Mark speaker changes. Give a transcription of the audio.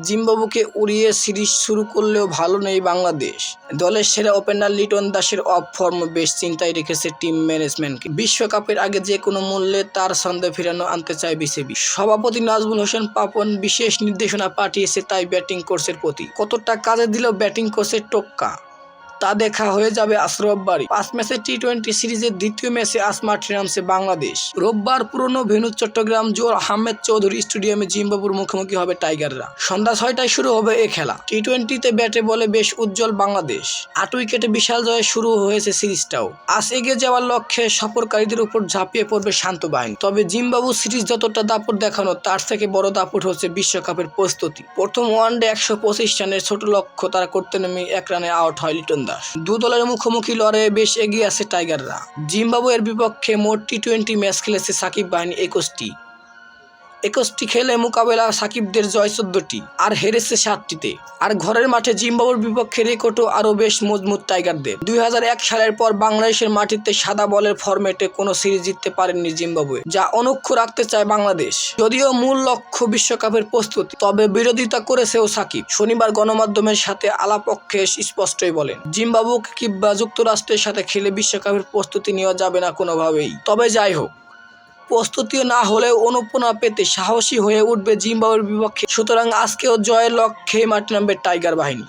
Speaker 1: জিম্বাবুকে উড়িয়ে সিরিজ শুরু করলেও ভালো নেই বাংলাদেশ। দলের সেরা ওপেনার লিটন দাসের অফ ফর্ম বেশ চিন্তায় রেখেছে টিম ম্যানেজমেন্টকে। বিশ্বকাপের আগে যে কোনো মূল্যে তার ছন্দে ফিরানো আনতে চায় বিসিবি। সভাপতি নাজমুল হোসেন পাপন বিশেষ নির্দেশনা পাঠিয়েছে, তাই ব্যাটিং কোর্সের প্রতি। কতটা কাজে দিল ব্যাটিং কোর্সের টোক্কা? তা দেখা হয়ে যাবে আজ রোববারই। পাঁচ ম্যাচের টি টোয়েন্টি সিরিজের দ্বিতীয় ম্যাচে আজ মাঠে নামছে বাংলাদেশ। রোববার পুরনো ভেন্যু চট্টগ্রাম জোর আহমেদ চৌধুরী স্টেডিয়ামে জিম্বাবুর মুখোমুখি হবে টাইগাররা। সন্ধ্যা ছয়টায় শুরু হবে এ খেলা। টি টোয়েন্টিতে ব্যাটে বলে বেশ উজ্জ্বল বাংলাদেশ। আট উইকেটে বিশাল জয়ে শুরু হয়েছে সিরিজটাও। আজ এগিয়ে যাওয়ার লক্ষ্যে সফরকারীদের উপর ঝাঁপিয়ে পড়বে শান্ত বাহিনী। তবে জিম্বাবু সিরিজ যতটা দাপট দেখানো, তার থেকে বড় দাপট হচ্ছে বিশ্বকাপের প্রস্তুতি। প্রথম ওয়ানডে একশো পঁচিশ রানের ছোট লক্ষ্য তারা করতে নেমে এক রানে আউট হয় লিটন দাস দু দলের মুখোমুখি লড়াইয়ে বেশ এগিয়ে আছে টাইগাররা। জিম্বাবুয়ের বিপক্ষে মোট টি টোয়েন্টি ম্যাচ খেলেছে সাকিব বাহিনী একুশটি। একুশটি খেলে মোকাবেলা সাকিবদের জয় চোদ্দটি, আর হেরেছে সাতটিতে। আর ঘরের মাঠে জিম্বাবুর বিপক্ষে রেকর্ডও আরও বেশ মজবুত টাইগারদের। দুই হাজার এক সালের পর বাংলাদেশের মাটিতে সাদা বলের ফরম্যাটে কোনো সিরিজ জিততে পারেননি জিম্বাবুয়ে, যা অনক্ষ রাখতে চায় বাংলাদেশ। যদিও মূল লক্ষ্য বিশ্বকাপের প্রস্তুতি, তবে বিরোধিতা করেছেও সাকিব, শনিবার গণমাধ্যমের সাথে আলাপক্ষে স্পষ্টই বলেন জিম্বাবু কিংবা যুক্তরাষ্ট্রের সাথে খেলে বিশ্বকাপের প্রস্তুতি নেওয়া যাবে না কোনোভাবেই। তবে যাই হোক প্রস্তুতিও না হলেও অনুপ্রেরণা পেতে সাহসী হয়ে উঠবে জিম্বাবুয়ের বিপক্ষে। সুতরাং আজকেও জয়ের লক্ষ্যে মাঠে নামবে টাইগার বাহিনী।